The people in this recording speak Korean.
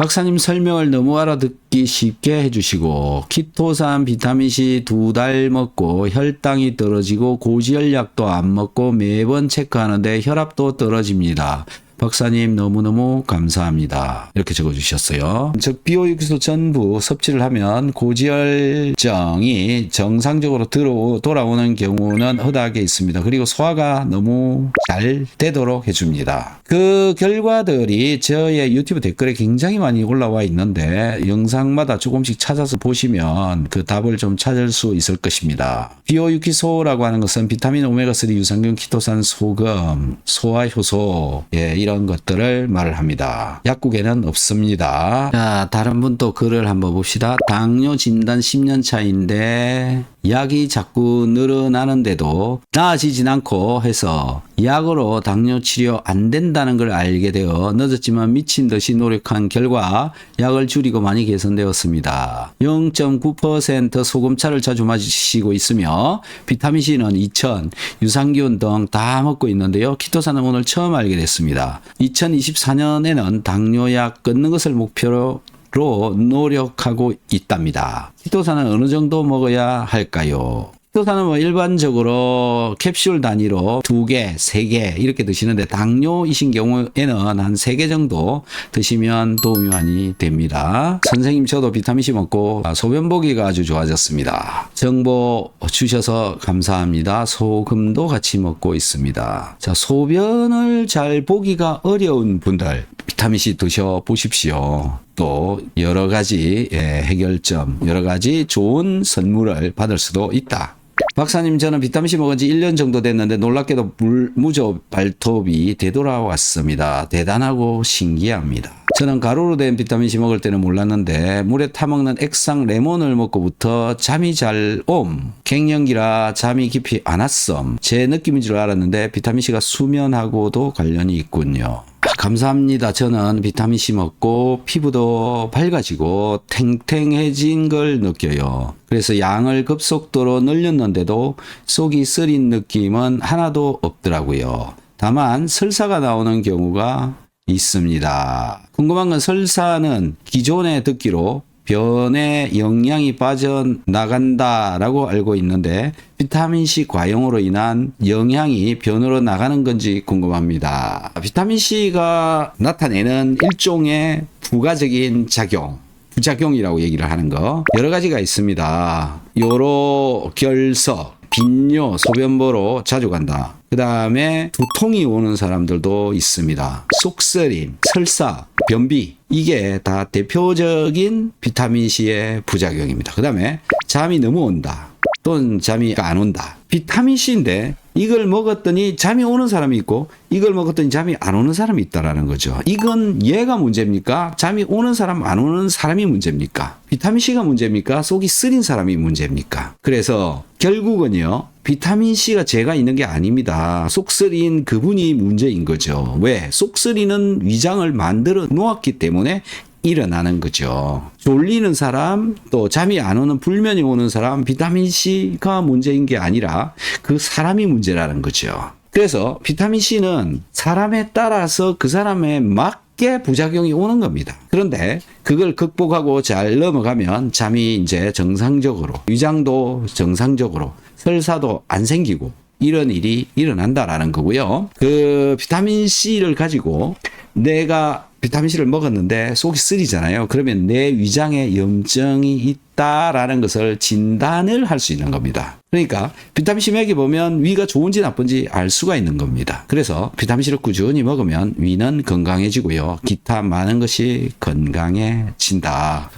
박사님 설명을 너무 알아듣기 쉽게 해주시고 키토산 비타민C 두 달 먹고 혈당이 떨어지고 고지혈약도 안 먹고 매번 체크하는데 혈압도 떨어집니다. 박사님 너무너무 감사합니다. 이렇게 적어주셨어요. 즉 비오육소 전부 섭취를 하면 고지혈증이 정상적으로 들어 돌아오는 경우는 허다하게 있습니다. 그리고 소화가 너무 잘 되도록 해줍니다. 그 결과들이 저의 유튜브 댓글에 굉장히 많이 올라와 있는데 영상마다 조금씩 찾아서 보시면 그 답을 좀 찾을 수 있을 것입니다. 비오유키소라고 하는 것은 비타민 오메가3 유산균 키토산 소금 소화 효소 예, 이런 것들을 말을 합니다. 약국에는 없습니다. 자, 다른 분 또 글을 한번 봅시다. 당뇨 진단 10년 차인데 약이 자꾸 늘어나는데도 나아지진 않고 해서 약으로 당뇨 치료 안 된다는 걸 알게 되어 늦었지만 미친 듯이 노력한 결과 약을 줄이고 많이 개선되었습니다. 0.9% 소금차를 자주 마시고 있으며 비타민 C는 2000, 유산균 등 다 먹고 있는데요. 키토산은 오늘 처음 알게 됐습니다. 2024년에는 당뇨약 끊는 것을 목표로 로 노력하고 있답니다. 키토산은 어느 정도 먹어야 할까요? 키토산은 뭐 일반적으로 캡슐 단위로 두 개, 세 개 이렇게 드시는데 당뇨이신 경우에는 한 세 개 정도 드시면 도움이 많이 됩니다. 선생님 저도 비타민C 먹고 소변 보기가 아주 좋아졌습니다. 정보 주셔서 감사합니다. 소금도 같이 먹고 있습니다. 자, 소변을 잘 보기가 어려운 분들 비타민C 드셔 보십시오. 또 여러 가지 예, 해결점, 여러 가지 좋은 선물을 받을 수도 있다. 박사님 저는 비타민C 먹은 지 1년 정도 됐는데 놀랍게도 물, 무조 발톱이 되돌아왔습니다. 대단하고 신기합니다. 저는 가루로 된 비타민C 먹을 때는 몰랐는데 물에 타먹는 액상 레몬을 먹고부터 잠이 잘 옴. 갱년기라 잠이 깊이 안 왔음. 제 느낌인 줄 알았는데 비타민C가 수면하고도 관련이 있군요. 아, 감사합니다. 저는 비타민C 먹고 피부도 밝아지고 탱탱해진 걸 느껴요. 그래서 양을 급속도로 늘렸는데도 속이 쓰린 느낌은 하나도 없더라고요. 다만 설사가 나오는 경우가 있습니다. 궁금한 건 설사는 기존에 듣기로 변에 영양이 빠져나간다라고 알고 있는데 비타민C 과용으로 인한 영양이 변으로 나가는 건지 궁금합니다. 비타민C가 나타내는 일종의 부가적인 작용 부작용이라고 얘기를 하는 거 여러 가지가 있습니다. 요로 결석 빈뇨, 소변보로 자주 간다. 그 다음에 두통이 오는 사람들도 있습니다. 속쓰림, 설사, 변비. 이게 다 대표적인 비타민C의 부작용입니다. 그 다음에 잠이 너무 온다. 또는 잠이 안 온다. 비타민C인데 이걸 먹었더니 잠이 오는 사람이 있고 이걸 먹었더니 잠이 안 오는 사람이 있다라는 거죠. 이건 얘가 문제입니까? 잠이 오는 사람 안 오는 사람이 문제입니까? 비타민C가 문제입니까? 속이 쓰린 사람이 문제입니까? 그래서 결국은요. 비타민C가 죄가 있는 게 아닙니다. 속 쓰린 그분이 문제인 거죠. 왜? 속 쓰리는 위장을 만들어 놓았기 때문에 일어나는 거죠. 졸리는 사람, 또 잠이 안 오는 불면이 오는 사람, 비타민C가 문제인 게 아니라 그 사람이 문제라는 거죠. 그래서 비타민C는 사람에 따라서 그 사람에 맞게 부작용이 오는 겁니다. 그런데 그걸 극복하고 잘 넘어가면 잠이 이제 정상적으로, 위장도 정상적으로, 설사도 안 생기고, 이런 일이 일어난다라는 거고요. 그 비타민C를 가지고 내가 비타민C를 먹었는데 속이 쓰리잖아요. 그러면 내 위장에 염증이 있다라는 것을 진단을 할 수 있는 겁니다. 그러니까 비타민C 먹이 보면 위가 좋은지 나쁜지 알 수가 있는 겁니다. 그래서 비타민C를 꾸준히 먹으면 위는 건강해지고요. 기타 많은 것이 건강해진다.